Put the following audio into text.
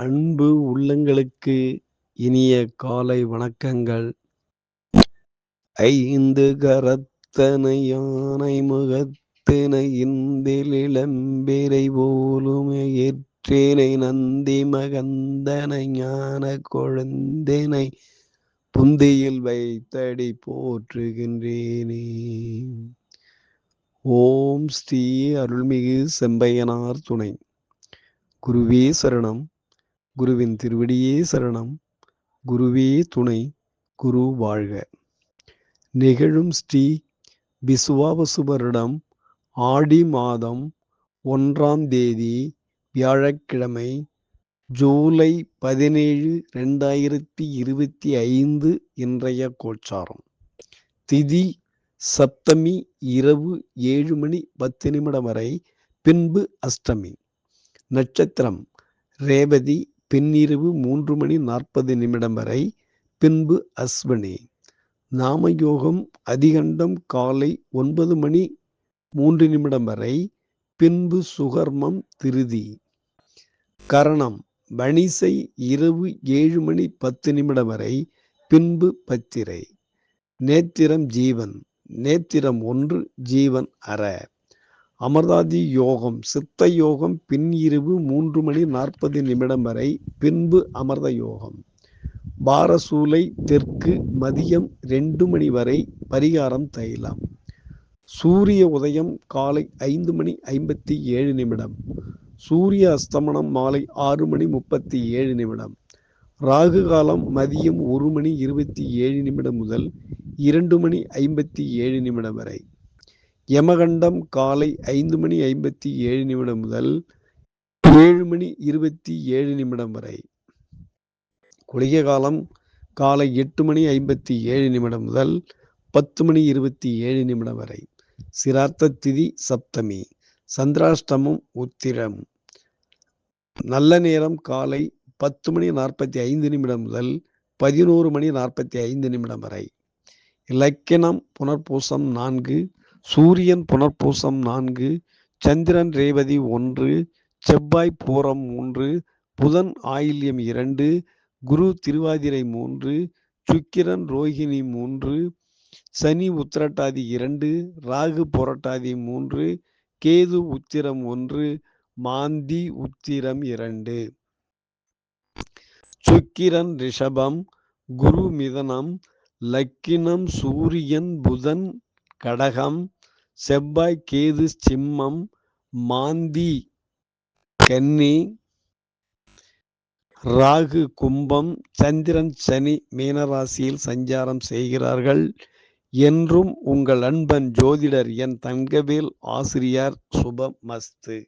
அன்பு உள்ளங்களுக்கு இனிய காலை வணக்கங்கள். ஐந்து கரத்தனை யானை முகத்தினை இந்தில் இளம்பிரை போலுமே ஏற்றேனை நந்தி மகந்தனை ஞான குழந்தினை புந்தியில் வைத்தடி போற்றுகின்றேனே. ஓம் ஸ்ரீ அருள்மிகு செம்பையனார் துணை. குருவே சரணம். குருவின் திருவடியே சரணம். குருவே துணை குரு வாழ்க. நிகழும் ஸ்ரீ விசுவாவசுபரிடம் ஆடி மாதம் ஒன்றாம் தேதி வியாழக்கிழமை ஜூலை பதினேழு ரெண்டாயிரத்தி இருபத்தி ஐந்து இன்றைய கோச்சாரம். திதி சப்தமி இரவு ஏழு மணி பத்து நிமிடம் வரை பின்பு அஷ்டமி. நட்சத்திரம் ரேவதி பின்னிரவு மூன்று மணி நாற்பது நிமிடம் வரை பின்பு அஸ்வனி. நாமயோகம் அதிகண்டம் காலை ஒன்பது மணி மூன்று நிமிடம் வரை பின்பு சுகர்மம் திருதி. கரணம் வணிசை இரவு ஏழு மணி பத்து நிமிடம் வரை பின்பு பத்திரை. நேத்திரம் ஜீவன் நேத்திரம் ஒன்று ஜீவன் அற. அமர்தாதி யோகம் சித்த யோகம் பின் இரவு மூன்று மணி நாற்பது நிமிடம் வரை பின்பு அமர்த யோகம். பாரசூலை தெற்கு மதியம் ரெண்டு மணி வரை பரிகாரம் தைலாம். சூரிய உதயம் காலை ஐந்து மணி ஐம்பத்தி ஏழு நிமிடம். சூரிய அஸ்தமனம் மாலை ஆறு மணி முப்பத்தி ஏழு நிமிடம். ராகு காலம் மதியம் ஒரு மணி இருபத்தி ஏழு நிமிடம் முதல் இரண்டு மணி ஐம்பத்தி ஏழு நிமிடம் வரை. யமகண்டம் காலை ஐந்து மணி ஐம்பத்தி ஏழு நிமிடம் முதல் ஏழு மணி இருபத்தி ஏழு நிமிடம் வரை. குளிகை காலம் காலை எட்டு மணி ஐம்பத்தி ஏழு நிமிடம் முதல் பத்து மணி இருபத்தி ஏழு நிமிடம் வரை. சிரார்த்த திதி சப்தமி சந்திராஷ்டமம் உத்திரம். நல்ல நேரம் காலை பத்து மணி நாற்பத்தி ஐந்து நிமிடம் முதல் பதினோரு மணி நாற்பத்தி ஐந்து நிமிடம் வரை. இலக்கணம் புனர்பூசம் நான்கு சூரியன் புனர்பூசம் நான்கு சந்திரன் ரேவதி ஒன்று செவ்வாய் பூரம் மூன்று புதன் ஆயில்யம் இரண்டு குரு திருவாதிரை மூன்று சுக்கிரன் ரோஹிணி மூன்று சனி உத்திரட்டாதி இரண்டு ராகு புரட்டாதி மூன்று கேது உத்திரம் ஒன்று மாந்தி உத்திரம் இரண்டு. சுக்கிரன் ரிஷபம் குரு மிதனம் லக்கினம் சூரியன் புதன் கடகம் செவ்வாய் கேது சிம்மம் மாந்தி கன்னி ராகு கும்பம் சந்திரன் சனி மீனராசியில் சஞ்சாரம் செய்கிறார்கள். என்றும் உங்கள் அன்பன் ஜோதிடர் என் தங்கவேல் ஆசிரியர் சுபமஸ்து.